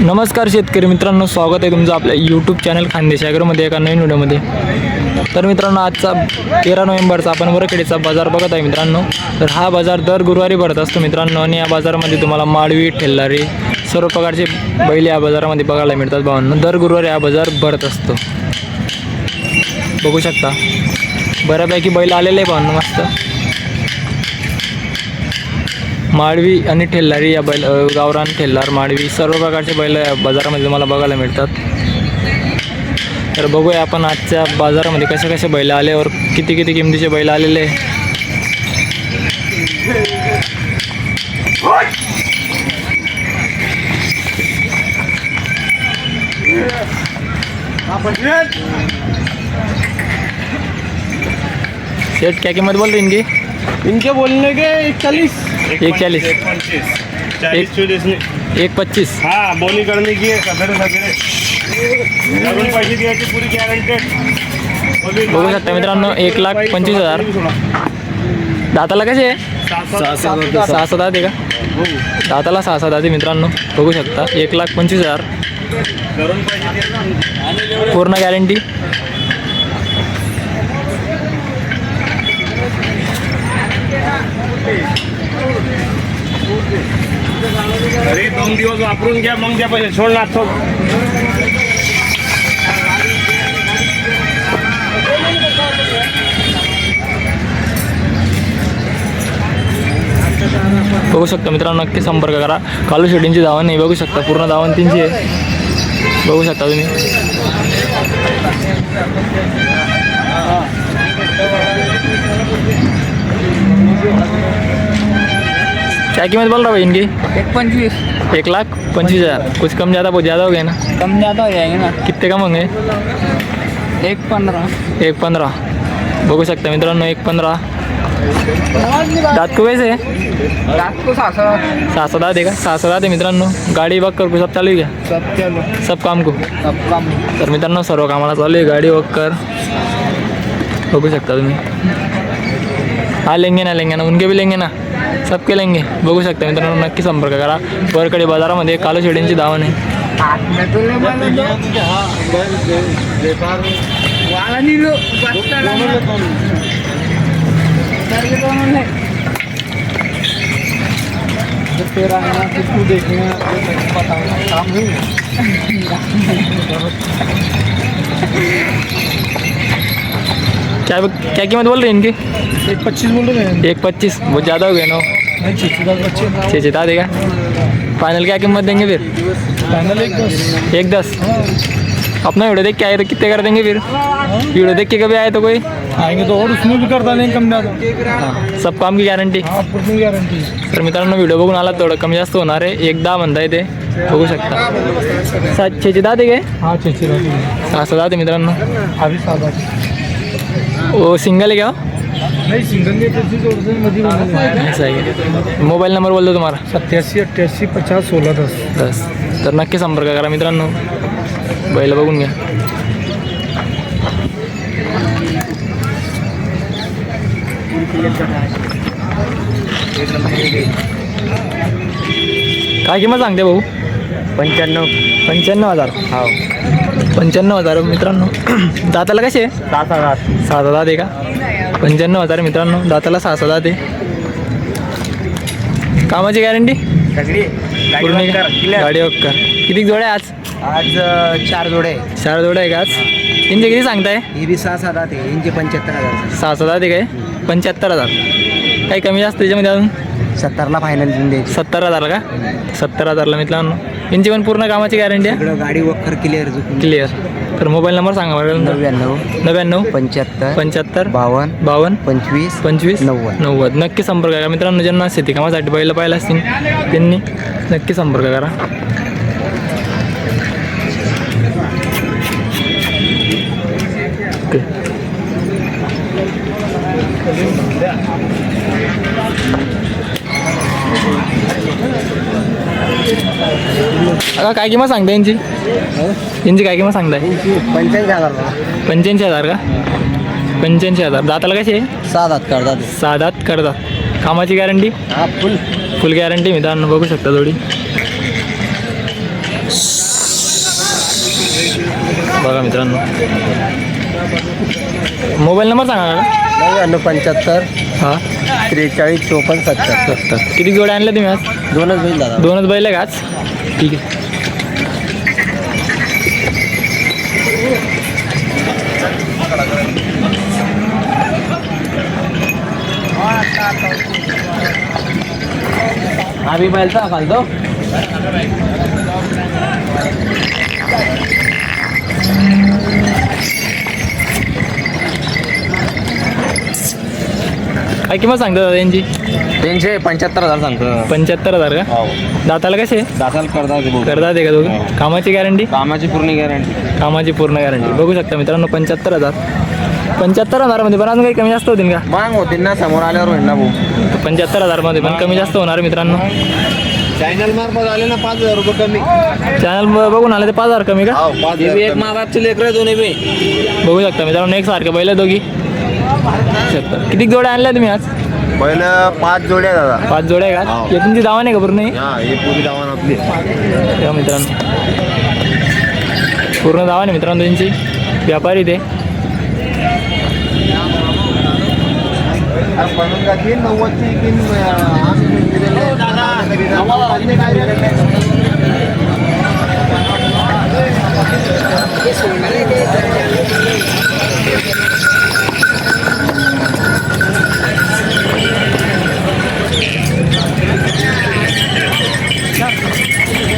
नमस्कार शेतकरी मित्रांनो स्वागत आहे तुमचं आपल्या यूट्यूब चॅनल खानदेश ॲग्रोमध्ये एका नवीन व्हिडिओमध्ये. तर मित्रांनो आजचा तेरा नोव्हेंबरचा आपण वरखेडीचा बाजार बघत आहे मित्रांनो. तर हा बाजार दर गुरुवारी भरत असतो मित्रांनो आणि या बाजारामध्ये तुम्हाला माळवी ठेल्लारी सर्व प्रकारचे बैल या बाजारामध्ये बघायला मिळतात भावांनो. दर गुरुवारी हा बाजार भरत असतो. बघू शकता. बऱ्यापैकी बैल आलेले आहे भावांनो मस्त. माळवी आणि ठेल्लारी या बैल गावरान ठेल्लार माळवी सर्व प्रकारचे बैल बाजारामध्ये तुम्हाला बघायला मिळतात. तर बघूया आपण आजच्या बाजारामध्ये कसे कसे बैल आल्यावर किती किती किमतीचे बैल आलेले. सेठ क्या कीमत बोल रही इनकी? इनके बोलने के चालीस। एक चालीस चालीस चौलीस में एक पच्चीस. हाँ बोली करने की है सगळे सगळे. घरून पैसे द्यायची पुरी गॅरंटेड बघू शकता मित्रांनो एक लाख पंचवीस हजार. दाताला कसे आहे? सहा सात आहे का? दाताला सहा सात आहे मित्रांनो बघू शकता. एक लाख पंचवीस हजार. पूर्ण गॅरंटी अरे दोन दिवस वापरून घ्या मग द्या पैसे सोड ना बघू शकता मित्रांनो नक्की संपर्क करा. कालू शेडींची धावण नाही बघू शकता पूर्ण धावण तीनची आहे. बघू शकता तुम्ही. क्या कीमत बोल रहा भाई इनकी? एक पंचवीस एक लाख? पंचवीस हजार। कुछ कम ज़्यादा बहुत ज़्यादा हो गया ना? कम ज़्यादा हो जाएंगे ना। कितने कम होंगे? एक पंद्रह। एक पंधरा बघू शकता मित्रांनो एक पंधरा दात को वैसे? सात सौ। सहा सहा दे का सहा सहा दे मित्रांनो। गाडी वक कर सब चालू आहे का सब काम को? सब कम। तर मित्रांनो सर्व कामाला चालू आहे. गाडी वक कर. बघू शकता तुम्ही. हाँ लेंगे ना लेंगे ना. उनके भी लेंगे ना. सबके लेंगे बघू शकता मित्रांनो नक्की संपर्क करा. वरकडे बाजारामध्ये कालो शेडींची धावण आहे. हाथ में तो ले बोले दो वाला नहीं लो बस्ता ला इधर के दोनों ले तेरा है ना किसको देखना पता है काम नहीं क्या क्या कीमत बोल रही है इनकी? एक पच्चीस बोल रहे हैं। एक पच्चीस? बहुत ज़्यादा हो गया ना छः पच्चीस। छः चिता देगा। फाइनल क्या कीमत देंगे फिर? फाइनल एक दस। एक दस? अपना वीडियो देख के आए तो कितने कर देंगे फिर? वीडियो देख के कभी आए तो कोई? आएंगे तो और उसमें भी करता नहीं कम ज़्यादा। हाँ, सब काम की गॅरंटी हाँ पूरी गारंटी तर मित्रांनो व्हिडिओ बघून आला थोडं कमी जास्त होणार आहे. एकदा म्हणता येते बघू शकता. सातशेची दहा ते काय हाँ छः छः सहा सहा दहा ते मित्रांनो. अभी सादा ओ सिंगल आहे का हो? नहीं सिंगल नहीं पच्चीस और से मधी असं आहे मोबाईल नंबर बोलतो तुम्हाला सत्यासी अट्ठासी पचास सोलह दस। दस। तर नक्की संपर्क करा मित्रांनो। बैल बघून घ्या। काय किंमत सांगते भाऊ? पंच्याण्णव. पंच्याण्णव हज़ार. हो पंच्याण्णव हजार मित्रांनो. दाताला कसे? आहे हजार. सहा सहा दे का? पंच्याण्णव हजार मित्रांनो. दाताला सहा सहा दे कामाची गॅरंटी सगळी. पूर्ण गाडी वक्कर किती जोड्या आज? आज चार जोड़े चार जोड्या आहे का आज? त्यांचे किती सांगताय? ये भी सात सात आते हैं इनके पंचहत्तर हजार. सहा सहा दे काय? पंच्याहत्तर हजार. काही कमी जास्त त्याच्यामध्ये अजून? सत्तरला फायनल देऊन द्यायची. सत्तर हजारला का? सत्तर हजारला मित्रांनो. यांची पण पूर्ण कामाची गॅरंटी आहे? गाडी वखर क्लिअर क्लिअर तर मोबाईल नंबर सांगा बरं. नव्याण्णव नव्याण्णव पंच्याहत्तर पंच्याहत्तर बावन्न बावन्न पंचवीस पंचवीस नव्वद. नव्वद. नक्की संपर्क करा. मित्रांनो ज्यांना शेती कामासाठी बैल पाहिलं असतील त्यांनी नक्की संपर्क करा. अगं काय किंमत सांगता यांची? यांची काय किंमत सांगताय? पंच्याऐंशी हजार पंच्याऐंशी हजार का? पंच्याऐंशी हजार. दाताला कसे सात दात करतात सात दात करतात कामाची गॅरंटी फुल फुल गॅरंटी मी दान बघू शकता थोडी बघा मित्रांनो. मोबाईल नंबर सांगा का नव्याण्णव पंच्याहत्तर हां. त्रेचाळीस चोपन्न सत्तर सत्तर किती जोड्या आणल्या तुम्ही आज? दोनच बैल दादा. दोनच बैल आहे का आज? ठीक आहे. आम्ही बैलचा फालतो. काय किंमत सांगता दादा यांची? तीनशे पंच्याहत्तर हजार सांगतो. पंच्याहत्तर हजार का? हो. दाताला कसे? दासाल करता ते. करतात का दोघं? कामाची गॅरंटी कामाची पूर्ण गॅरंटी कामाची पूर्ण गॅरंटी बघू शकता मित्रांनो पंच्याहत्तर हजार. पंच्याहत्तर हजारमध्ये पण अजून काही कमी जास्त होतील का? मांग होतील ना समोर आल्यावर होईल ना भाऊ. पंच्याहत्तर हजारमध्ये पण कमी जास्त होणार मित्रांनो. चॅनल मार्फत आले ना पाच हजार रुपये कमी. चॅनल बघून आले ते पाच हजार कमी का? हो पाच एक मागाचे लेकर दोन्ही बी. बघू शकता मित्रांनो एक सारखे आहे दोघी. शकता किती जोड्या आणल्या तुम्ही आज? पहिलं पाच जोड्या दादा. पाच जोड्या आहे का? हो. हे तुमची दावा नाही का पूर्ण? हा हे आपली तेव्हा मित्रांनो. पूर्ण दावा नाही मित्रांनो त्यांची. व्यापारी ते.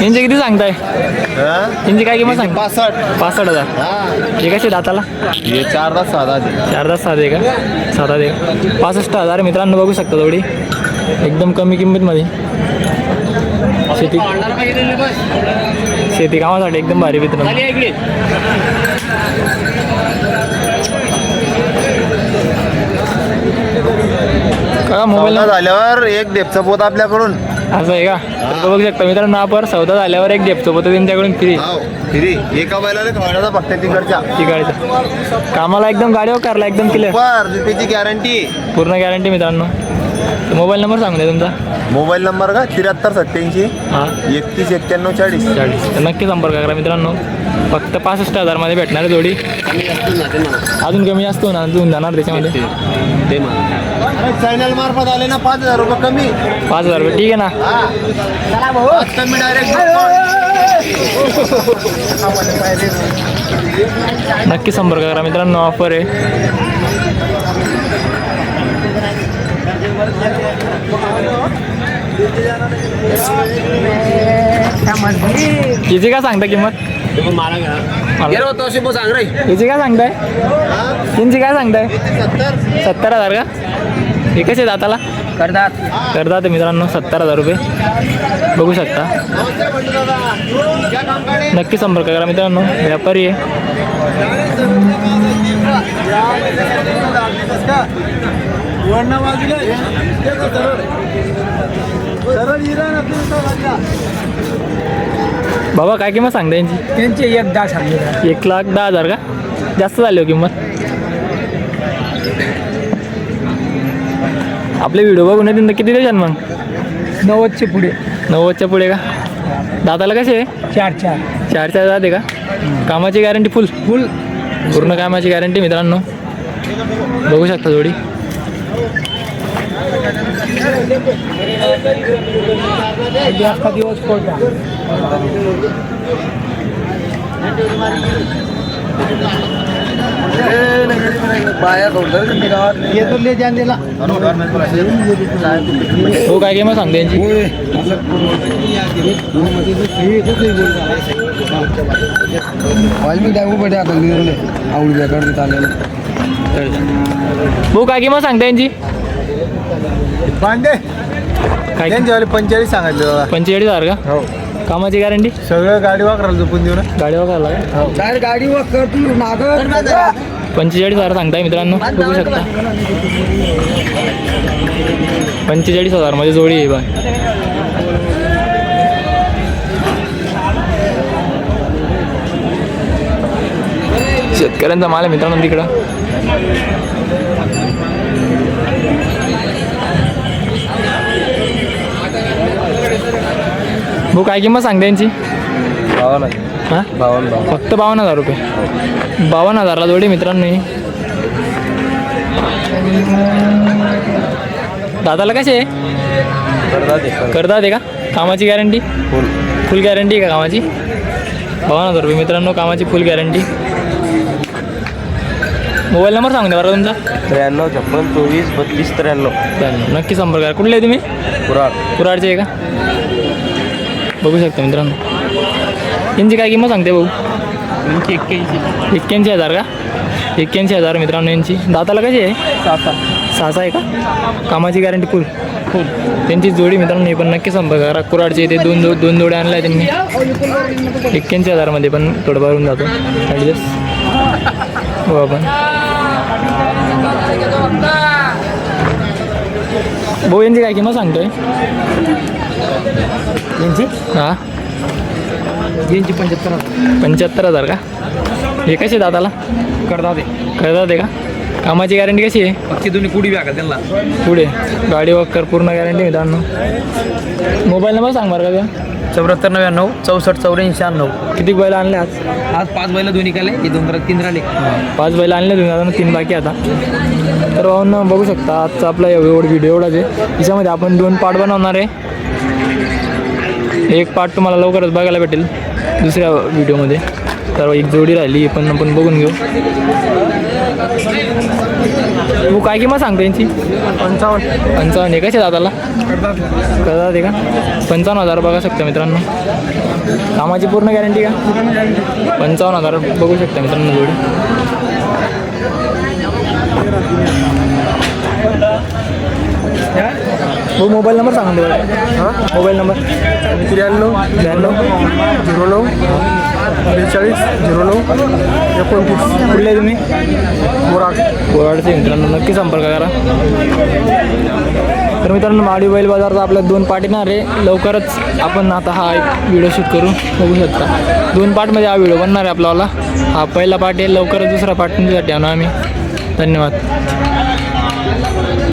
यांचे किती सांगताय? यांची काय किंमत सांग पासष्ट. पासष्ट हजार. हा. हे कसे दाताला? हे चार तास साधा ते चार तास सात आहे का? सात आहे का पासष्ट हजार. मित्रांनो बघू शकता थोडी एकदम कमी किंमतमध्ये. शेती शेती कामासाठी एकदम भारी मित्रांनो. का मोबाईल झाल्यावर एक डेपचा पोत आपल्याकडून. असं आहे का? तर बघू शकता मित्रांनो आपण सौदा झाल्यावर एक डेपचं होतं त्यांच्याकडून फ्री फिरी एका खवडायचा फक्त तिकडच्या तिकडचं. कामाला एकदम गाडीवर करला एकदम क्लिअर रुपयाची गॅरंटी पूर्ण गॅरंटी मित्रांनो. मोबाईल नंबर सांगू द्या तुमचा. मोबाईल नंबर का? त्र्याहत्तर सत्याऐंशी हां. एकतीस एक्क्याण्णव चाळीस. चाळीस. तर नक्की संपर्क करा मित्रांनो. फक्त पासष्ट हजारमध्ये भेटणार आहे जोडी. अजून कमी जास्त होणार अजून जाणार त्याच्यामध्ये. चॅनल मार्फत आले ना पाच हजार रुपये कमी. पाच हजार रुपये. ठीक आहे ना? कमी डायरेक्ट नक्की संपर्क करा मित्रांनो. ऑफर आहे. हिची काय सांगता किंमत मला- तो अशी सांग रे हिची काय सांगताय हिंची काय सांगताय सत्तर हजार का हे कसे दाताला करतात करतात मित्रांनो सत्तर हजार रुपये बघू शकता नक्की संपर्क करा मित्रांनो व्यापारी आहे बाबा काय किंमत सांगता यांची? त्यांचे एक दहा सांगितलं एक लाख दहा हजार का? जास्त झाली हो किंमत. आपले व्हिडिओ बघून येतील तर किती देशाल मग? नव्वदचे पुढे. नव्वदच्या पुढे का? दाताला कसे आहे? चार चार. चार चार जाते का? कामाची गॅरंटी फुल फुल पूर्ण कामाची गॅरंटी मित्रांनो. बघू शकता थोडी अख्खा दिवस कोणता बाया येतो ले जान दिला हो काय किंमत सांगते यांची? वाल्मी डायबो बडे आता आवडी भाऊ काय किंवा सांगता यांची? काय? त्यांच्यावाले पंचेचाळीस सांगायचं पंचेचाळीस हजार का? हो. कामाची गॅरंटी? सगळं गाडी वाकराला झोपून देऊ ना. गाडी वापरायला हो. गाडी पंचेचाळीस हजार सांगताय मित्रांनो बघू शकता. पंचेचाळीस हजारमध्ये जोडी आहे बा शेतकऱ्यांचा माल आहे मित्रांनो तिकडं. भाऊ काय किंमत सांगते यांची? बावन्न हां? बावन्न बावन्न. फक्त बावन्न हजार रुपये. बावन्न हजारला जोडी मित्रांनो दादाला कसे करतात आहे का? कामाची गॅरंटी फुल. फुल गॅरंटी आहे का कामाची? बावन्न हजार रुपये मित्रांनो कामाची फुल गॅरंटी मोबाईल नंबर सांगून द्या बरं तुमचा. त्र्याण्णव छप्पन चोवीस बत्तीस त्र्याण्णव. चालेल. नक्की संपर्क करा. कुठले आहे तुम्ही? कुराड कुराडचे आहे का? बघू शकता मित्रांनो. यांची काय किंमत सांगते भाऊ? एक्क्याऐंशी. एक्क्याऐंशी हजार का? एक्क्याऐंशी हजार मित्रांनो यांची. दाताला कशी आहे? सहा सहा सहा आहे का? कामाची गॅरंटी फुल फुल त्यांची जोडी मित्रांनो हे पण नक्की संपर्क करा. कुराडचे ते दोन जो दोन जोड्या आणल्या त्यांनी. एक्क्याऐंशी हजारमध्ये पण थोडं भरून जातो. ॲडजस्ट हो आपण. भाऊ यांची काय किंमत सांगतोय? यांची? हां. यांची पंच्याहत्तर पंच्याहत्तर हजार का? हे कसे दाताला? करता ते कळतात आहे का? कामाची गॅरंटी कशी आहे? पक्षी दोन्ही पुढी बॅगा त्यांना. पुढे. गाडी वक्कर पूर्ण गॅरंटी मित्रांनो. मोबाईल नंबर सांग बरं का तुझा? चौऱ्याहत्तर नव्याण्णव चौसष्ट चौऱ्याऐंशी शहाण्णव. किती बैल आणले आज? आज पाच बैल दोन्ही काले हे दोन परत तीन राहिले. पाच बैल आणले तुम्ही आता तीन बाकी आता. तर भाऊंना बघू शकता आजचा आपला एवढं व्हिडिओ एवढाच आहे. याच्यामध्ये आपण दोन पार्ट बनवणार आहे. एक पार्ट तुम्हाला लवकरच बघायला भेटेल दुसऱ्या व्हिडिओमध्ये तर एक जोडी राहिली ही पण आपण बघून घेऊ. तू काय किंमत सांगतो यांची? पंचावन्न. पंचावन्न. आहे कशा दादाला? करतात कळतात आहे का? पंचावन्न हजार बघा शकता मित्रांनो. कामाची पूर्ण गॅरंटी का? पंचावन्न हजार बघू शकता मित्रांनो जोडी. हो मोबाईल नंबर सांगून दे हां? Mobile number? त्र्याण्णव ब्याण्णव झिरो नऊ. बेचाळीस झिरो नऊ एकोणतीस. कुठले तुम्ही? बोराड बोराडचे मित्रांनो नक्की संपर्क करा. तर मित्रांनो माडी बैल बाजारचा आपल्या दोन पार्ट येणार आहे. लवकरच आपण आता हा एक व्हिडिओ शूट करू. बघू शकता. दोन पार्टमध्ये हा व्हिडिओ बनणार आहे आपल्याला. हा पहिला पार्ट आहे. लवकरच दुसरा पार्ट तुमच्यासाठी आणू आम्ही. धन्यवाद.